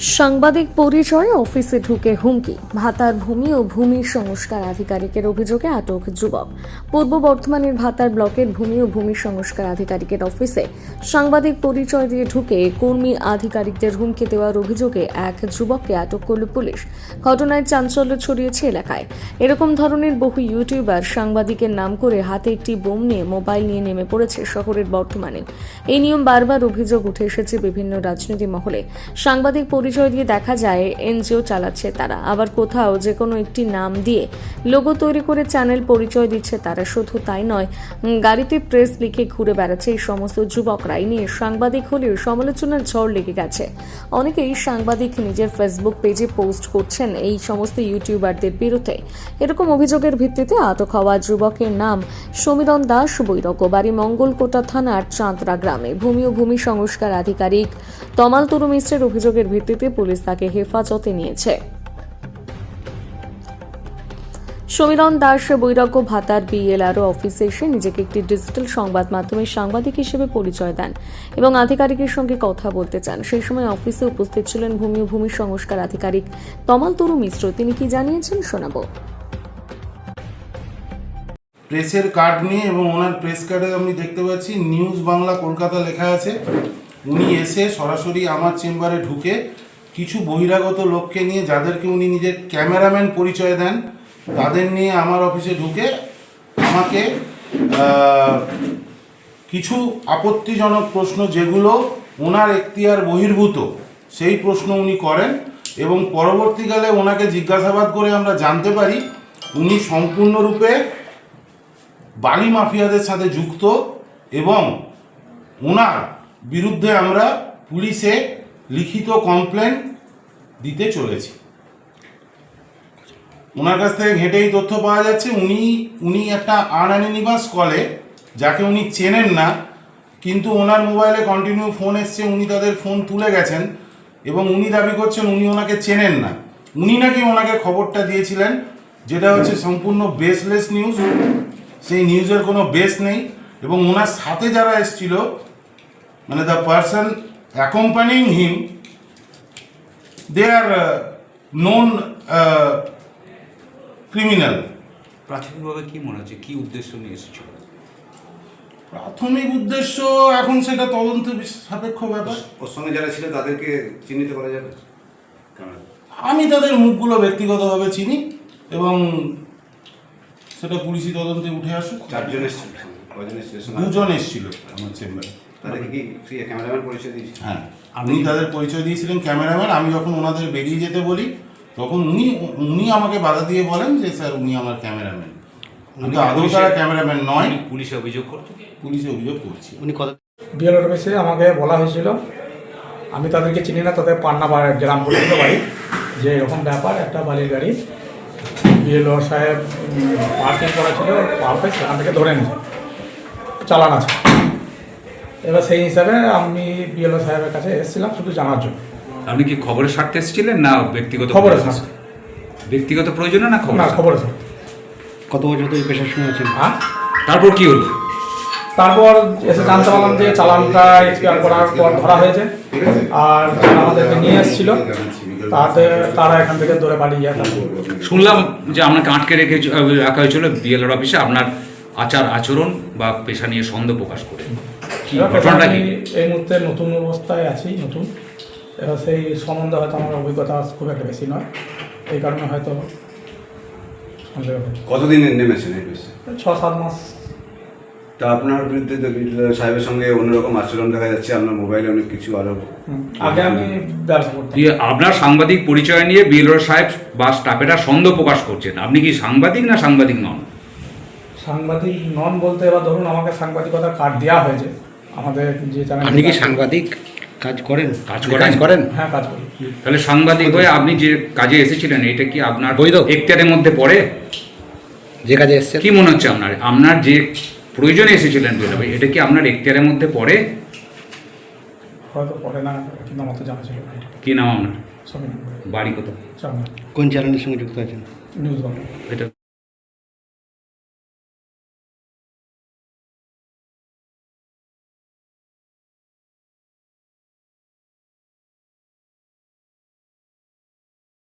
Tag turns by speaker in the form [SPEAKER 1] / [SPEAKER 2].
[SPEAKER 1] সাংবাদিক পরিচয়ে অফিসে ঢুকে হুমকি। ভাতার ভূমি ও ভূমি সংস্কার আধিকারিকের অভিযোগে আটক যুবক। পূর্ব বর্ধমানের ভাতার ব্লকের ভূমি ও ভূমি সংস্কার আধিকারিকের অফিসে সাংবাদিক পরিচয় দিয়ে ঢুকে কর্মী আধিকারিকদের হুমকি দেওয়ার অভিযোগে এক যুবককে আটক করল পুলিশ। ঘটনায় চাঞ্চল্য ছড়িয়েছে এলাকায়। এরকম ধরনের বহু ইউটিউবার সাংবাদিকের নাম করে হাতে একটি বোম নিয়ে মোবাইল নিয়ে নেমে পড়েছে শহরের বর্তমানে এই নিয়ম বারবার অভিযোগ উঠে এসেছে বিভিন্ন রাজনীতি মহলে। সাংবাদিক পরিচয় দিয়ে দেখা যায়, এনজিও চালাচ্ছে তারা। আবার কোথাও যে কোনো একটি নাম দিয়ে লোগো তৈরি করে চ্যানেল পরিচয় দিচ্ছে তারা। শুধু তাই নয়, গাড়িতে প্রেস লিখে ঘুরে বেড়াচ্ছে এই সমস্ত যুবকরাই নিয়ে সাংবাদিক হলেও সমালোচনার ঝড় লেগে গেছে। অনেকেই সাংবাদিক নিজের ফেসবুক পেজে পোস্ট করছেন এই সমস্ত ইউটিউবারদের বিরুদ্ধে। এরকম অভিযোগের ভিত্তিতে আটক হওয়া যুবকের নাম সমীরণ দাস বৈরক বাড়ি মঙ্গলকোটা থানার চাঁদরা গ্রামে। ভূমি ও ভূমি সংস্কার আধিকারিক তমাল তরু মিশ্রের অভিযোগের ভিত্তিতে পুলিশ তাকে হেফাজতে নিয়েছে। সমীরণ দাস, বৈরাগ্য ভাতার বিএলআরও অফিসে এসে নিজেকে একটি ডিজিটাল সংবাদ মাধ্যমে সাংবাদিক হিসেবে পরিচয় দেন এবং আধিকারিকের সঙ্গে কথা বলতে চান। সেই সময় অফিসে উপস্থিত ছিলেন ভূমি ও ভূমি সংস্কার আধিকারিক তমাল তরু মিশ্র। তিনি কি জানিয়েছেন শোনাবো।
[SPEAKER 2] প্রেসের কার্ড নিয়ে এবং ওনার প্রেস কার্ডে আমি দেখতে পাচ্ছি, নিউজ বাংলা কলকাতা লেখা আছে, উনি এসে সরাসরি আমার চেম্বারে ঢুকে কিছু বহিরাগত লোককে নিয়ে যাদেরকে উনি নিজের ক্যামেরাম্যান পরিচয় দেন, তাদের নিয়ে আমার অফিসে ঢুকে আমাকে কিছু আপত্তিজনক প্রশ্ন যেগুলো ওনার এখতিয়ার বহির্ভূত, সেই প্রশ্ন উনি করেন এবং পরবর্তীকালে ওনাকে জিজ্ঞাসাবাদ করে আমরা জানতে পারি উনি সম্পূর্ণরূপে বালি মাফিয়াদের সাথে যুক্ত এবং ওনার বিরুদ্ধে আমরা পুলিশে লিখিত কমপ্লেন দিতে চলেছি। ওনার কাছ থেকে ঘেঁটেই তথ্য পাওয়া যাচ্ছে, উনি উনি একটা আনঅ্যানিমাস কলে যাকে উনি চেনেন না, কিন্তু ওনার মোবাইলে কন্টিনিউ ফোন এসছে, উনি তাদের ফোন তুলে গেছেন, এবং উনি দাবি করছেন উনি ওনাকে চেনেন না। উনি নাকি ওনাকে খবরটা দিয়েছিলেন, যেটা হচ্ছে সম্পূর্ণ বেসলেস নিউজ সেই নিউজের কোনো বেস নেই, এবং ওনার সাথে যারা এসছিল মানে the person accompanying him they are known criminal
[SPEAKER 3] প্রাথমিকভাবে কি মনে হচ্ছে? কি উদ্দেশ্য নিয়ে এসেছিল
[SPEAKER 2] প্রাথমিক উদ্দেশ্য এখন সেটা তদন্ত সাপেক্ষ ব্যাপার।
[SPEAKER 4] ওর সঙ্গে যারা ছিল তাদেরকে চিহ্নিত করা যাবে?
[SPEAKER 2] আমি তাদের মুখগুলো ব্যক্তিগতভাবে চিনি এবং সেটা পুলিশি তদন্তে উঠে আসুক।
[SPEAKER 4] চারজন এসেছিল?
[SPEAKER 2] দুজন এসেছিল আমার চেম্বারে।
[SPEAKER 4] তাদেরকে কি ফ্রি ক্যামেরাম্যান পরিচয় দিয়েছে?
[SPEAKER 2] হ্যাঁ। উনি তাদের পরিচয় দিয়েছিলেন ক্যামেরাম্যান আমি যখন ওনাদের বেরিয়ে যেতে বলি তখন উনি উনি আমাকে বাধা দিয়ে বলেন যে স্যার উনি আমার ক্যামেরাম্যান কিন্তু আদৌ তারা ক্যামেরাম্যান নয়।
[SPEAKER 3] পুলিশে অভিযোগ করতো
[SPEAKER 2] পুলিশে অভিযোগ করছি।
[SPEAKER 5] বিএলওর অফিসে আমাকে বলা হয়েছিল। আমি তাদেরকে চিনি না তাদের পান্না বা গ্রাম পর্যন্ত বাড়ি যে এরকম ব্যাপার একটা বাড়ির গাড়ি বিএলও সাহেব পার্কিং করা ছিল পারফেক্ট সেখান থেকে ধরে নিয়েছে। চালান আছে। এবার সেই হিসাবে আমি বিএলও সাহেবের কাছে এসেছিলাম শুধু জানার জন্য।
[SPEAKER 3] আপনি কি খবরের স্বার্থে এসেছিলেন না ব্যক্তিগত
[SPEAKER 5] খবরের? স্বার্থে।
[SPEAKER 3] ব্যক্তিগত প্রয়োজনে না খবর
[SPEAKER 5] না খবর আছে
[SPEAKER 6] কত বছর ধরে এই পেশার সঙ্গে আছেন?
[SPEAKER 5] হ্যাঁ?
[SPEAKER 3] তারপর কি হলো?
[SPEAKER 5] তারপর এসে জানতে পারলাম যে চালানটা এক্সপায়ার করার পর ধরা হয়েছে। আর আমাদেরকে নিয়ে এসেছিল তাতে তারা এখান থেকে দৌড়ে পালিয়ে যায়।
[SPEAKER 3] শুনলাম যে আপনাকে আটকে রেখে রাখা হয়েছিল বিএলআর অফিসে। আপনার আচার আচরণ বা পেশা নিয়ে সন্দেহ প্রকাশ করে। ঘটনাটা কি?
[SPEAKER 5] এই মুহূর্তে নতুন অবস্থায় আছি নতুন। এবার সেই সম্বন্ধে হয়তো আমার অভিজ্ঞতা খুব একটা বেশি নয়। এই কারণে হয়তো।
[SPEAKER 4] কতদিন নেমেছেন এই পেশে
[SPEAKER 5] ছ সাত মাস।
[SPEAKER 4] তা আপনার বিরুদ্ধে সাহেবের সঙ্গে অন্যরকম আচরণ দেখা যাচ্ছে আপনার মোবাইলে অনেক কিছু
[SPEAKER 5] আরও আগে আমি
[SPEAKER 3] দিয়ে আপনার সাংবাদিক পরিচয় নিয়ে বিএলআর সাহেব বা স্টাফেরা সন্দেহ প্রকাশ করছেন। আপনি কি সাংবাদিক না সাংবাদিক নন?
[SPEAKER 5] সাংবাদিক নন বলতে এবার ধরুন আমাকে সাংবাদিকতার কার্ড দেওয়া হয়েছে। আমাদের যে চ্যানেল
[SPEAKER 6] আপনি কি সাংবাদিক কাজ করেন?
[SPEAKER 3] কাজ করেন?
[SPEAKER 6] কাজ করেন?
[SPEAKER 5] হ্যাঁ কাজ করি।
[SPEAKER 3] তাহলে সাংবাদিক হয়ে আপনি যে কাজে এসেছিলেন এটা কি আপনার
[SPEAKER 6] বৈধ?
[SPEAKER 3] এখতিয়ারের মধ্যে পড়ে?
[SPEAKER 6] যে কাজে এসছেন
[SPEAKER 3] কি মনে হচ্ছে আপনার? আপনার যে প্রয়োজনে এসেছিলেন বেরোবে এটা কি আপনার এখতিয়ারের মধ্যে পড়ে?
[SPEAKER 5] হয়তো পরে না কিন্তু আমার তো জানা ছিল
[SPEAKER 3] কি নাম আপনার? বাড়ি কত
[SPEAKER 5] চামড়া
[SPEAKER 6] কোন চ্যানেলের সঙ্গে যুক্ত আছেন?
[SPEAKER 5] নিউজ বাংলা।
[SPEAKER 3] এটা